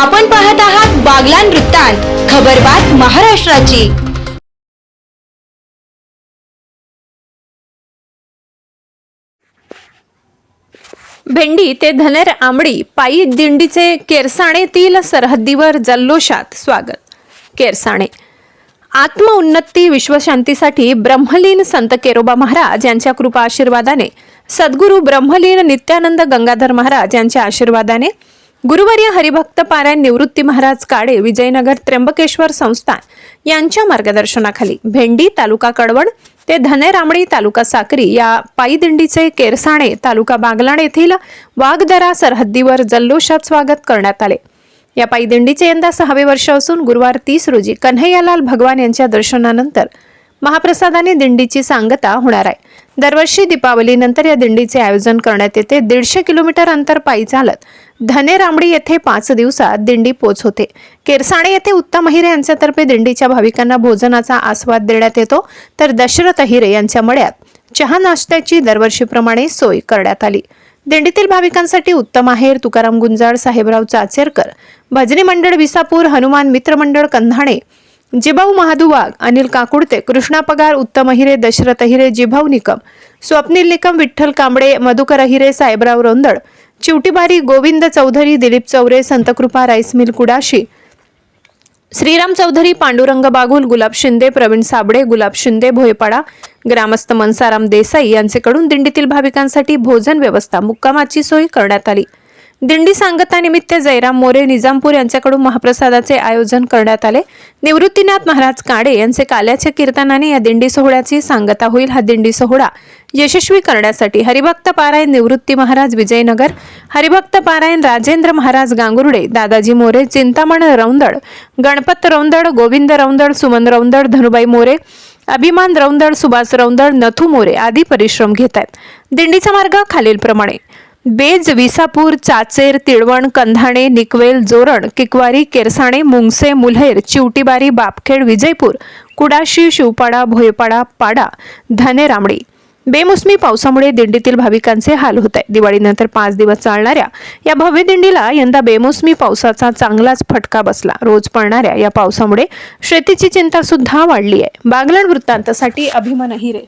आपण पाहत आहात बागलान वृत्तांत खबरबात महाराष्ट्राची. भेंडी ते धनेर आंबडी पायी दिंडीचे केरसाणेतील सरहद्दीवर जल्लोषात स्वागत. केरसाणे. आत्मउन्नती विश्वशांतीसाठी ब्रह्मलीन संत केरोबा महाराज यांच्या कृपा आशीर्वादाने सद्गुरू ब्रह्मलीन नित्यानंद गंगाधर महाराज यांच्या आशीर्वादाने गुरुवर्य हरिभक्त पारायण निवृत्ती महाराज काडे विजयनगर त्र्यंबकेश्वर संस्थान यांच्या मार्गदर्शनाखाली भेंडी तालुका कडवण ते धनेरामडी तालुका साक्री या पायीदिंडीचे केरसाणे तालुका बागलाण येथील वाघदरा सरहद्दीवर जल्लोषात स्वागत करण्यात आले. या पायी दिंडीचे यंदा सहावे वर्ष असून गुरुवार तीस रोजी कन्हैयालाल भगवान यांच्या दर्शनानंतर महाप्रसादाने दिंडीची सांगता होणार आहे. दरवर्षी दीपावलीनंतर या दिंडीचे आयोजन करण्यात येते. दीडशे किलोमीटर अंतर पायी चालत धनेरामडी येथे पाच दिवसात दिंडी पोच केरसाणे येथे उत्तम हिरे यांच्यातर्फे दिंडीच्या भाविकांना भोजनाचा आस्वाद देण्यात येतो. तर दशरथ हिरे यांच्या मळ्यात चहा नाश्त्याची दरवर्षीप्रमाणे सोय करण्यात आली. दिंडीतील भाविकांसाठी उत्तम आहेर तुकाराम गुंजाळ साहेबराव चाचेरकर भजनी मंडळ विसापूर हनुमान मित्र मंडळ कंधाणे जिभाऊ महादू वाघ अनिल काकुडते कृष्णा पगार उत्तम अहिरे दशरथ अहिरे जिभाऊ निकम स्वप्नील निकम विठ्ठल कांबळे मधुकर अहिरे साहेबराव रोंदळ चिवटीबारी गोविंद चौधरी दिलीप चौरे संतकृपा राईस मिल कुडाशी. श्रीराम चौधरी पांडुरंग बागुल गुलाब शिंदे प्रवीण साबळे गुलाब शिंदे भोयपाडा ग्रामस्थ मनसाराम देसाई यांचेकडून दिंडीतील भाविकांसाठी भोजन व्यवस्था मुक्कामाची सोय करण्यात आली. दिंडी सांगतानिमित्त जयराम मोरे निजामपूर यांच्याकडून महाप्रसादाचे आयोजन करण्यात आले. निवृत्तीनाथ महाराज काडे यांचे काल्याच्या कीर्तनाने या दिंडी सोहळ्याची सांगता होईल. हा दिंडी सोहळा यशस्वी करण्यासाठी हरिभक्त पारायण निवृत्ती महाराज विजयनगर हरिभक्त पारायण राजेंद्र महाराज गांगुर्डे दादाजी मोरे चिंतामण रौंदड गणपत रौंदड गोविंद रौंदड सुमन रौंदड धनुबाई मोरे अभिमान रौंदड सुभाष रौंदड नथू मोरे आदी परिश्रम घेत आहेत दिंडीचा मार्ग खालीलप्रमाणे. बेज विसापूर चाचेर तिळवण कंधाणे निकवेल जोरण किकवारी केरसाणे मुंगसे मुल्हेर चिवटीबारी बापखेड विजयपूर कुडाशी शिवपाडा भोयपाडा पाडा धने रामडी बेमोसमी पावसामुळे दिंडीतील भाविकांचे हाल होत आहे दिवाळीनंतर पाच दिवस चालणाऱ्या या भव्य दिंडीला यंदा बेमोसमी पावसाचा चांगलाच फटका बसला. रोज पडणाऱ्या या पावसामुळे शेतीची चिंता सुद्धा वाढली आहे. बागलाण वृत्तांतासाठी अभिमान हिरे.